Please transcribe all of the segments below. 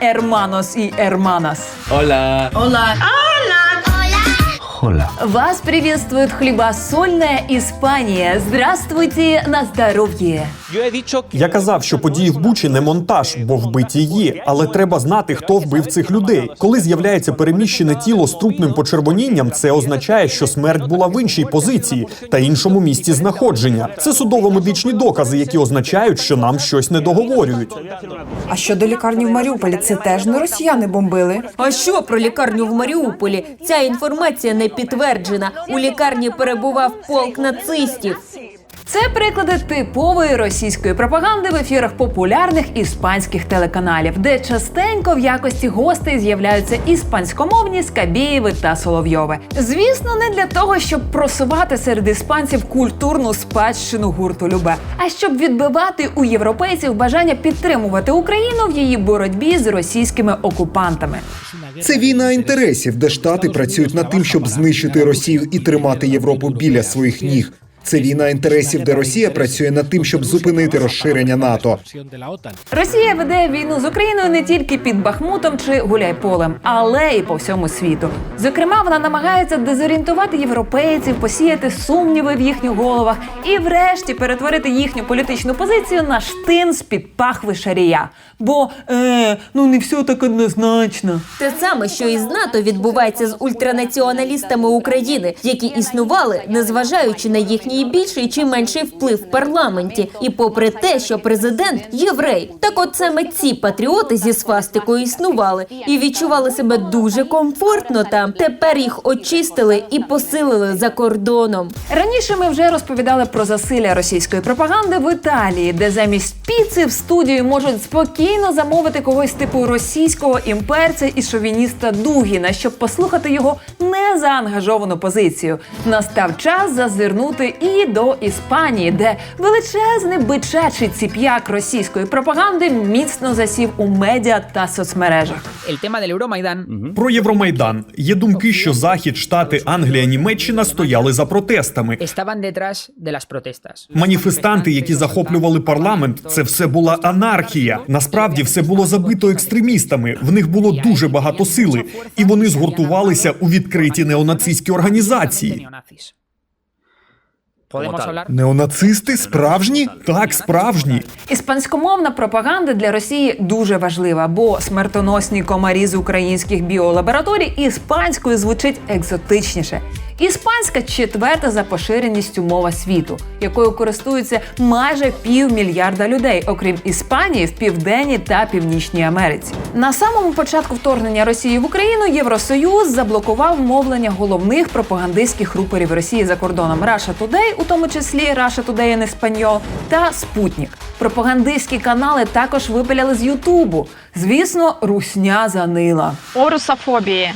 hermanos y hermanas. Hola. Вас приветствует хлебосольная Испания. Здравствуйте на que Я казав, що події в Бучі не монтаж, бо вбиті є, але треба знати, хто вбив цих людей. Коли з'являється переміщене тіло з трупним почервонінням, це означає, що смерть була в іншій позиції та іншому місці знаходження. Це судово-медичні докази, які означають, що нам щось не договорюють. А щодо лікарні в Маріуполі, це теж не росіяни бомбили. А що про лікарню в Маріуполі? Ця інформація не підтверджена. У лікарні перебував полк нацистів. Це приклади типової російської пропаганди в ефірах популярних іспанських телеканалів, де частенько в якості гостей з'являються іспанськомовні Скабєєви та Соловйови. Звісно, не для того, щоб просувати серед іспанців культурну спадщину гурту Любе, а щоб відбивати у європейців бажання підтримувати Україну в її боротьбі з російськими окупантами. Це війна інтересів, де штати працюють над тим, щоб знищити Росію і тримати Європу біля своїх ніг. Це війна інтересів, де Росія працює над тим, щоб зупинити розширення НАТО. Росія веде війну з Україною не тільки під Бахмутом чи Гуляйполем, але й по всьому світу. Зокрема, вона намагається дезорієнтувати європейців, посіяти сумніви в їхніх головах і, врешті, перетворити їхню політичну позицію на штин з під пахви шарія. Бо е, ну не все так однозначно. Те саме, що і з НАТО відбувається з ультранаціоналістами України, які існували, незважаючи на їхній більший чи менший вплив в парламенті, і попри те, що президент єврей. Так от саме ці патріоти зі свастикою існували і відчували себе дуже комфортно там. Тепер їх очистили і посилили за кордоном. Раніше ми вже розповідали про засилля російської пропаганди в Італії, де замість піци в студію можуть спокійно замовити когось типу російського імперця і шовініста Дугіна, щоб послухати його незаангажовану позицію. Настав час зазирнути і до Іспанії, де величезний бичачий ціп'як російської пропаганди міцно засів у медіа та соцмережах. Про Євромайдан є думки, що Захід, Штати, Англія, Німеччина стояли за протестами. Маніфестанти, які захоплювали парламент, це все була анархія. Насправді все було забито екстремістами. В них було дуже багато сили, і вони згуртувалися у відкриті неонацистські організації. Podemos hablar Неонацисти справжні? Так, справжні. Іспанськомовна пропаганда для Росії дуже важлива, бо смертоносні комарі з українських біолабораторій іспанською звучить екзотичніше. Іспанська четверта за поширеністю мова світу, якою користуються майже півмільярда людей, окрім Іспанії в південній та північній Америці. На самому початку вторгнення Росії в Україну Євросоюз заблокував мовлення головних пропагандистських рупорів Росії за кордоном Russia Today, у тому числі Russia Today in Espanol, та Спутник. Пропагандистські канали також випиляли з Ютубу. Звісно, русня занила. о русофобии.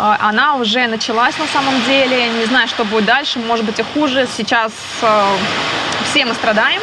Э, Она уже началась на самом деле. Не знаю, что будет дальше. Может быть и хуже. Сейчас э, все мы страдаем.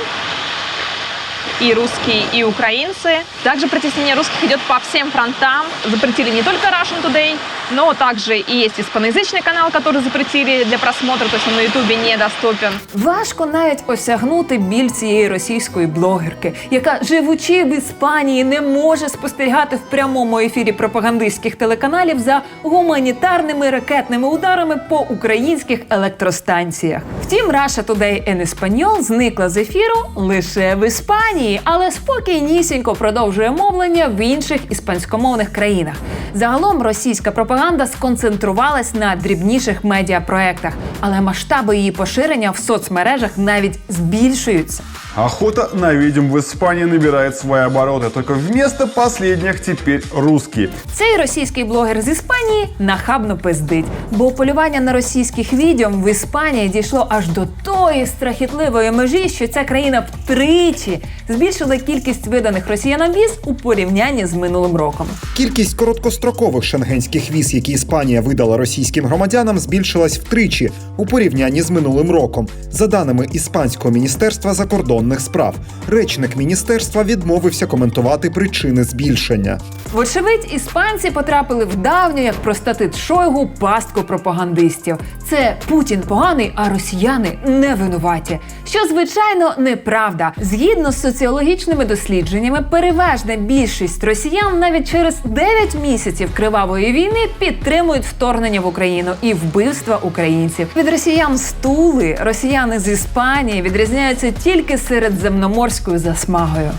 И русские, и украинцы. Также притеснение русских идет по всем фронтам. Запретили не только Russian Today, но также и есть испаноязычный канал, который запретили для просмотра, то есть он на Ютубе недоступен. Важко навіть осягнути біль цієї російської блогерки, яка, живучи в Іспанії, не може спостерігати в прямому ефірі пропагандистських телеканалів за гуманітарними ракетними ударами по українських електростанціях. Втім, Russia Today in Espanol зникла з ефіру лише в Іспанії, але спокійнісінько продовжує мовлення в інших іспанськомовних країнах. Загалом російська пропаганда сконцентрувалась на дрібніших медіапроектах, але масштаби її поширення в соцмережах навіть збільшуються. Охота на ведьм в Испании набирает свои обороты, только вместо последних теперь русские. Цей російський блогер з Іспанії нахабно пиздить, бо полювання на російських відьом в Іспанії дійшло аж до тої страхітливої межі, що ця країна втричі збільшила кількість виданих росіянам віз у порівнянні з минулим роком. Кількість короткострокових шенгенських віз, які Іспанія видала російським громадянам, збільшилась втричі у порівнянні з минулим роком, за даними іспанського міністерства закордонних закордонних справ. Речник міністерства відмовився коментувати причини збільшення. Вочевидь, іспанці потрапили в давню, як простатит Шойгу, пастку пропагандистів. Це Путін поганий, а росіяни не винуваті. Що звичайно неправда. Згідно з соціологічними дослідженнями, переважна більшість росіян навіть через 9 місяців кривавої війни підтримують вторгнення в Україну і вбивства українців. Від росіян стули росіяни з Іспанії відрізняються тільки середземноморською засмагою.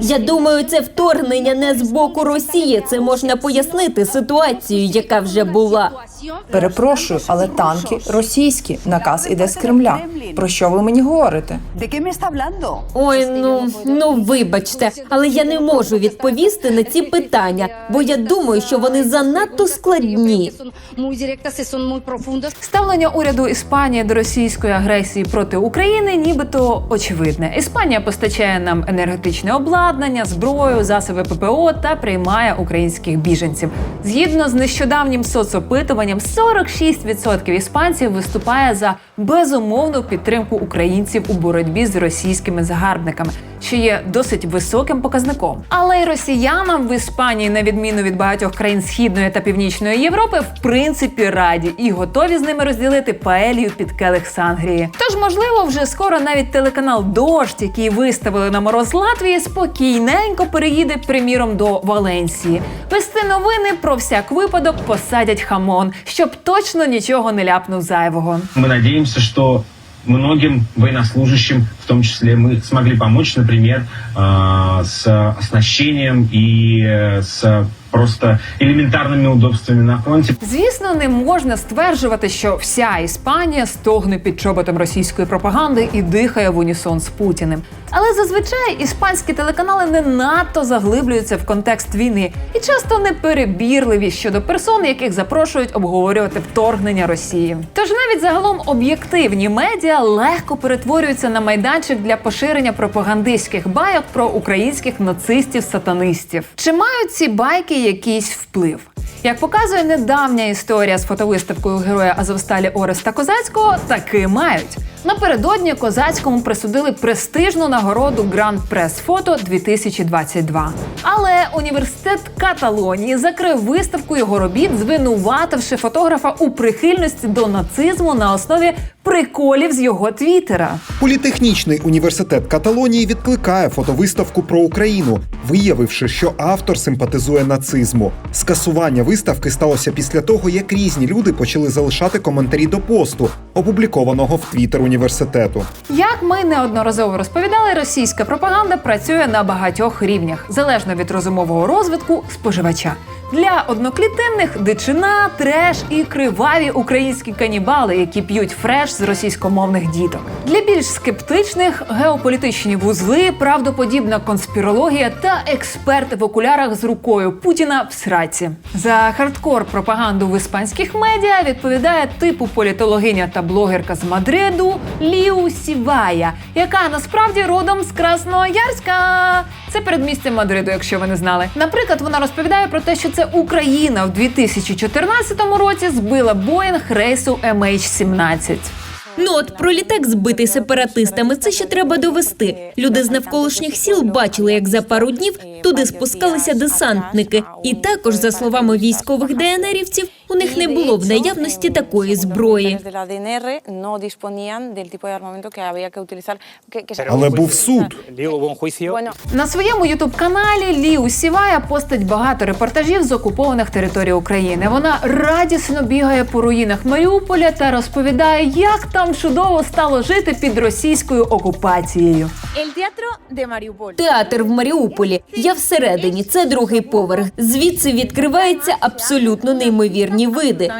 Я думаю, це вторгнення не з боку Росії. Це можна пояснити ситуацію, яка вже була. Перепрошую, але танки російські. Наказ іде з Кремля. Про що ви мені говорите? Ой, ну ну вибачте, але я не можу відповісти на ці питання, бо я думаю, що вони занадто складні. Ставлення уряду Іспанії до російської агресії проти України нібито очевидне. Іспанія постачає нам енергетичне обладнання, зброю, засоби ППО та приймає українських біженців. Згідно з нещодавнім соцопитуванням, 46% іспанців виступає за безумовну підтримку українців у боротьбі з російськими загарбниками, що є досить високим показником. Але й росіянам в Іспанії, на відміну від багатьох країн Східної та Північної Європи, в принципі раді і готові з ними розділити паелію під келих Сангрії. Тож, можливо, вже скоро навіть телеканал Дождь, який виставили на мороз Латвії, спокійненько переїде, приміром, до Валенсії. Вести новини про всяк випадок посадять хамон, щоб точно нічого не ляпнув зайвого. Мы надеемся, что многим военнослужащим, в том числе мы смогли помочь, например, э, с оснащением и э, с просто элементарными удобствами на фронте. Звісно, не можна стверджувати, що вся Іспанія стогне під чоботом російської пропаганди і дихає в унісон з Путіним. Але зазвичай іспанські телеканали не надто заглиблюються в контекст війни і часто неперебірливі щодо персон, яких запрошують обговорювати вторгнення Росії. Тож навіть загалом об'єктивні медіа легко перетворюються на майданчик для поширення пропагандистських байок про українських нацистів-сатанистів. Чи мають ці байки якийсь вплив? Як показує недавня історія з фотовиставкою героя Азовсталі Ореста Козацького, таки мають. Напередодні Козацькому присудили престижну нагороду Гранд Прес Фото 2022. Але університет Каталонії закрив виставку його робіт, звинувативши фотографа у прихильності до нацизму на основі приколів з його твіттера. Політехнічний університет Каталонії відкликає фотовиставку про Україну, виявивши, що автор симпатизує нацизму. Скасування виставки сталося після того, як різні люди почали залишати коментарі до посту, опублікованого в твіттер університету. Як ми неодноразово розповідали, російська пропаганда працює на багатьох рівнях, залежно від розумового розвитку споживача. Для одноклітинних дичина, треш і криваві українські канібали, які п'ють фреш з російськомовних діток. Для більш скептичних геополітичні вузли, правдоподібна конспірологія та експерти в окулярах з рукою Путіна в сраці. За хардкор пропаганду в іспанських медіа відповідає типу політологиня та блогерка з Мадриду Ліу Сівая, яка насправді родом з Красноярська. Це передмістя Мадриду, якщо ви не знали. Наприклад, вона розповідає про те, що це Україна в 2014 році збила Боїнг рейсу MH17. Ну от про літак збитий сепаратистами. Це ще треба довести. Люди з навколишніх сіл бачили, як за пару днів туди спускалися десантники. І також, за словами військових ДНРівців, у них не було в наявності такої зброї. Але був суд. На своєму ютуб каналі Ліу Сівая постить багато репортажів з окупованих територій України. Вона радісно бігає по руїнах Маріуполя та розповідає, як там чудово стало жити під російською окупацією. Театр в Маріуполі. Я всередині. Це другий поверх. Звідси відкриваються абсолютно неймовірні види.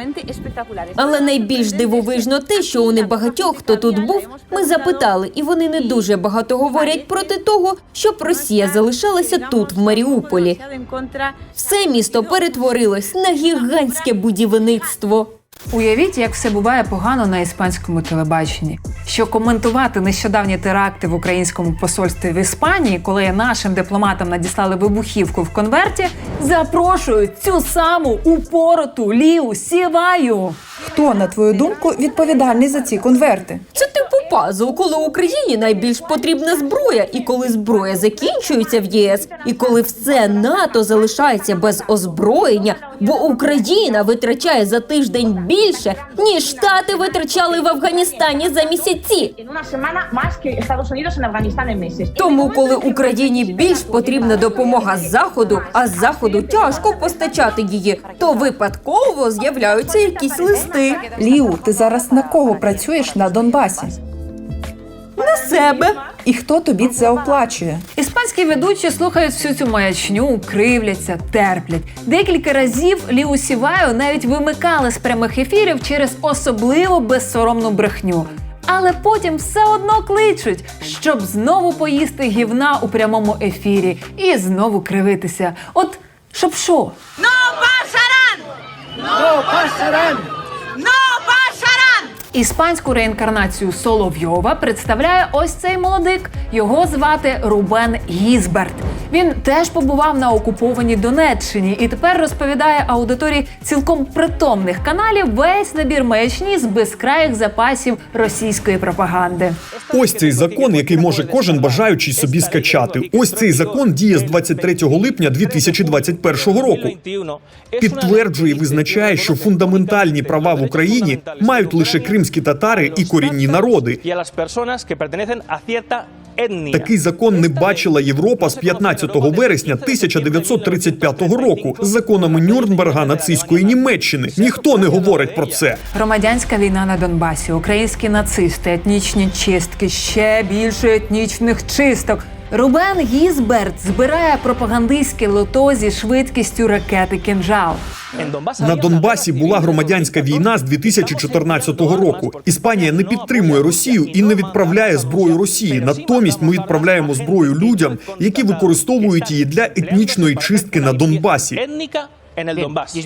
Але найбільш дивовижно те, що у небагатьох, хто тут був, ми запитали, і вони не дуже багато говорять проти того, щоб Росія залишалася тут, в Маріуполі. Все місто перетворилось на гігантське будівництво. Уявіть, як все буває погано на іспанському телебаченні. Що коментувати нещодавні теракти в українському посольстві в Іспанії, коли нашим дипломатам надіслали вибухівку в конверті, запрошують цю саму упороту Ліу Сіваю. Хто, на твою думку, відповідальний за ці конверти? Це типу пазл, коли Україні найбільш потрібна зброя, і коли зброя закінчується в ЄС, і коли все НАТО залишається без озброєння, бо Україна витрачає за тиждень більше, ніж Штати витрачали в Афганістані за місяці. Тому, коли Україні більш потрібна допомога заходу, а з заходу тяжко постачати її, то випадково з'являються якісь листи Ліу, ти зараз на кого працюєш на Донбасі? на себе. І хто тобі це оплачує? Іспанські ведучі слухають всю цю маячню, кривляться, терплять. Декілька разів Ліу Сіваю навіть вимикали з прямих ефірів через особливо безсоромну брехню. Але потім все одно кличуть, щоб знову поїсти гівна у прямому ефірі і знову кривитися. От щоб що? Іспанську реінкарнацію Соловйова представляє ось цей молодик. Його звати Рубен Гізберт. Він теж побував на окупованій Донеччині і тепер розповідає аудиторії цілком притомних каналів весь набір маячні з безкраїх запасів російської пропаганди. Ось цей закон, який може кожен бажаючий собі скачати. Ось цей закон діє з 23 липня 2021 року. Підтверджує і визначає, що фундаментальні права в Україні мають лише кримські татари і корінні народи. Такий закон не бачила Європа з 15 вересня 1935 року з законами Нюрнберга нацистської Німеччини. Ніхто не говорить про це. Громадянська війна на Донбасі, українські нацисти, етнічні чистки, ще більше етнічних чисток. Рубен Гізберт збирає пропагандистське лото зі швидкістю ракети «Кінжал». На Донбасі була громадянська війна з 2014 року. Іспанія не підтримує Росію і не відправляє зброю Росії. Натомість ми відправляємо зброю людям, які використовують її для етнічної чистки на Донбасі.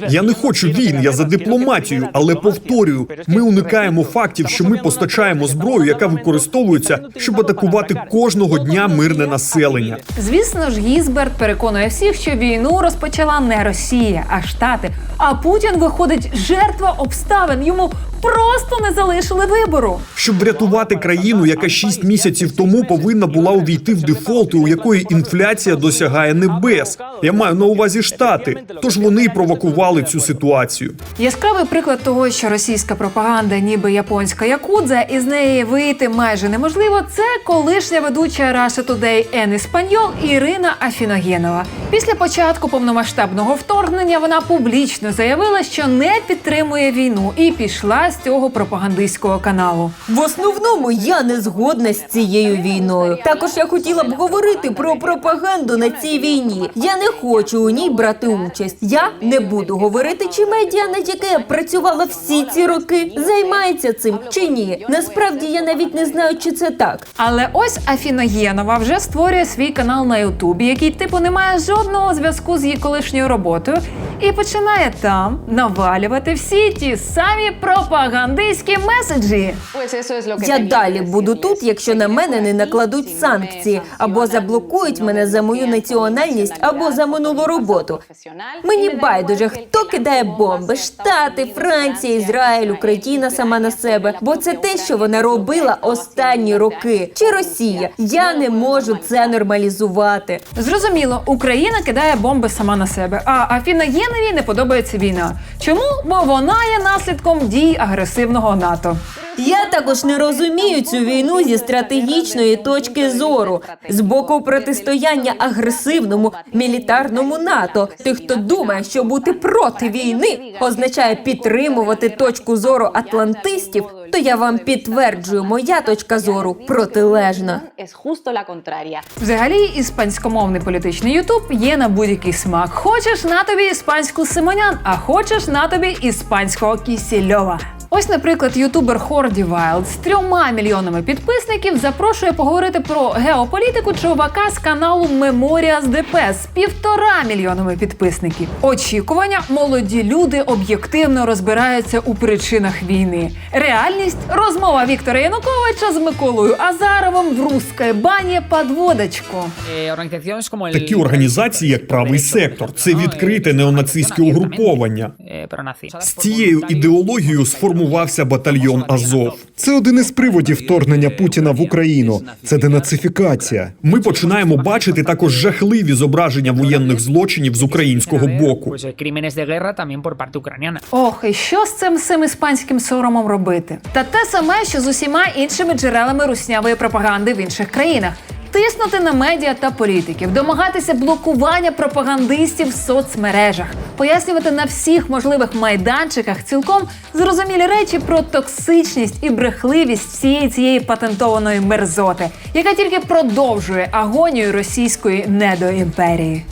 Я не хочу війн, я за дипломатію, але повторюю, ми уникаємо фактів, що ми постачаємо зброю, яка використовується, щоб атакувати кожного дня мирне населення. Звісно ж, Гізберт переконує всіх, що війну розпочала не Росія, а Штати. А Путін виходить жертва обставин. Йому просто не залишили вибору. Щоб врятувати країну, яка шість місяців тому повинна була увійти в дефолт, і у якої інфляція досягає небес. Я маю на увазі штати. Тож вони й провокували цю ситуацію. Яскравий приклад того, що російська пропаганда, ніби японська якудза, і з неї вийти майже неможливо. Це колишня ведуча Russia Today Ен Іспаньол Ірина Афіногєнова. Після початку повномасштабного вторгнення вона публічно заявила, що не підтримує війну і пішла з цього пропагандистського каналу. В основному я не згодна з цією війною. Також я хотіла б говорити про пропаганду на цій війні. Я не хочу у ній брати участь. Я не буду говорити, чи медіа, над яке я працювала всі ці роки, займається цим чи ні. Насправді я навіть не знаю, чи це так. Але ось Афіногєнова вже створює свій канал на Ютубі, який типу не має жодного зв'язку з її колишньою роботою, і починає там навалювати всі ті самі пропагандистські меседжі. Я далі буду тут, якщо на мене не накладуть санкції або заблокують мене за мою національність або за минулу роботу. Мені байдуже, хто кидає бомби: Штати, Франція, Ізраїль, Україна сама на себе. Бо це те, що вона робила останні роки. Чи Росія? Я не можу це нормалізувати. Зрозуміло, Україна кидає бомби сама на себе. А Афіногєновій не подобається війна. Чому? Бо вона є наслідком дій агресивного НАТО. Я також не розумію цю війну зі стратегічної точки зору з боку протистояння агресивному мілітарному НАТО. Тих, хто думає, що бути проти війни означає підтримувати точку зору атлантистів, то я вам підтверджую, моя точка зору протилежна. Взагалі, іспанськомовний політичний Ютуб є на будь-який смак. Хочеш на тобі іспанську Симонян, а хочеш на тобі іспанського Кісільова. Ось, наприклад, ютубер Хорді Вайлд з трьома мільйонами підписників запрошує поговорити про геополітику чувака з каналу Меморіас ДП з півтора мільйонами підписників. Очікування молоді люди об'єктивно розбираються у причинах війни. Реальність розмова Віктора Януковича з Миколою Азаровим в русській бані під водочку. Organizaciones como el- Такі організації, як правий сектор, це відкрите неонацистське угруповання. Eh. З цією ідеологією сформувався батальйон Азов. Це один із приводів вторгнення Путіна в Україну. Це денацифікація. Ми починаємо бачити також жахливі зображення воєнних злочинів з українського боку. Ох, і що з цим всім іспанським соромом робити? Та те саме, що з усіма іншими джерелами руснявої пропаганди в інших країнах. Тиснути на медіа та політиків, домагатися блокування пропагандистів в соцмережах, пояснювати на всіх можливих майданчиках цілком зрозумілі речі про токсичність і брехливість всієї цієї патентованої мерзоти, яка тільки продовжує агонію російської недоімперії.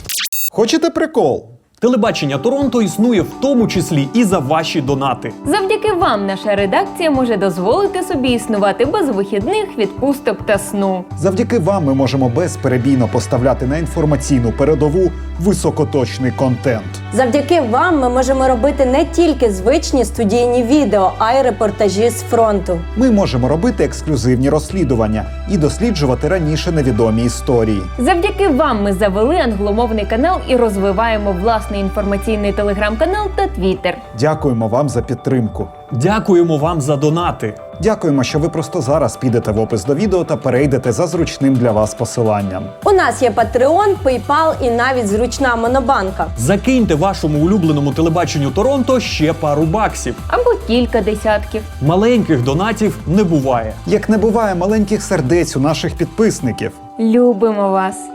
Хочете прикол? Телебачення Торонто існує в тому числі і за ваші донати. Завдяки вам наша редакція може дозволити собі існувати без вихідних, відпусток та сну. Завдяки вам ми можемо безперебійно поставляти на інформаційну передову високоточний контент. Завдяки вам ми можемо робити не тільки звичні студійні відео, а й репортажі з фронту. Ми можемо робити ексклюзивні розслідування і досліджувати раніше невідомі історії. Завдяки вам ми завели англомовний канал і розвиваємо власний інформаційний телеграм-канал та твіттер. Дякуємо вам за підтримку. Дякуємо вам за донати. Дякуємо, що ви просто зараз підете в опис до відео та перейдете за зручним для вас посиланням. У нас є Patreon, PayPal і навіть зручна монобанка. Закиньте вашому улюбленому телебаченню Торонто ще пару баксів. Або кілька десятків. Маленьких донатів не буває. Як не буває маленьких сердець у наших підписників. Любимо вас!